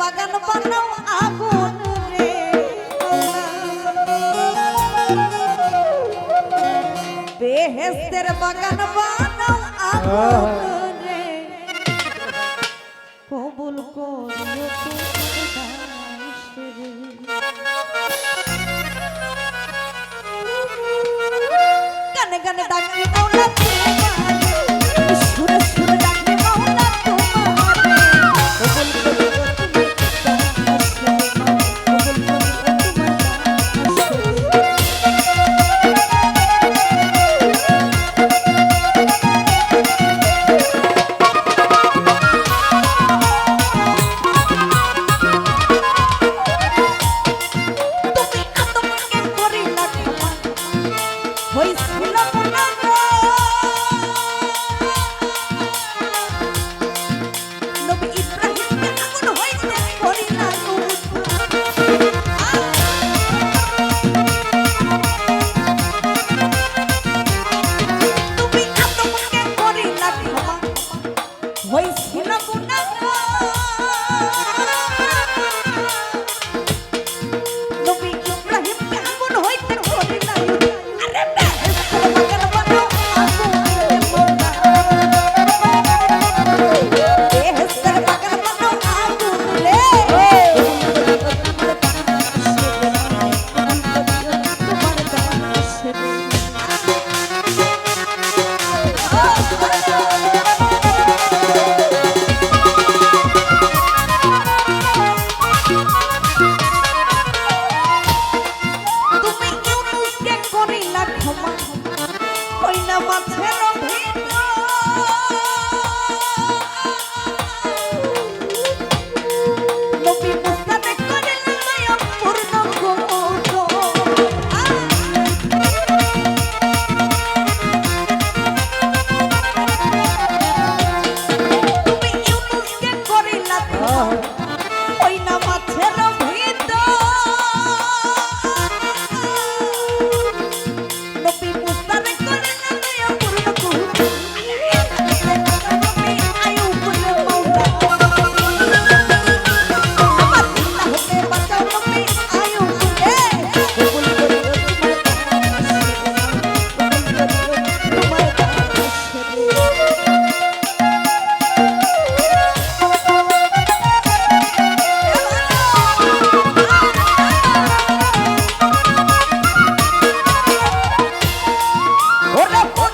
বাগান বানাও আগুন রে। বেহেস্তের বাগান বানাও আগুন রে। কবুল কানে কানে ডাকি দাও Foi em cima ওরে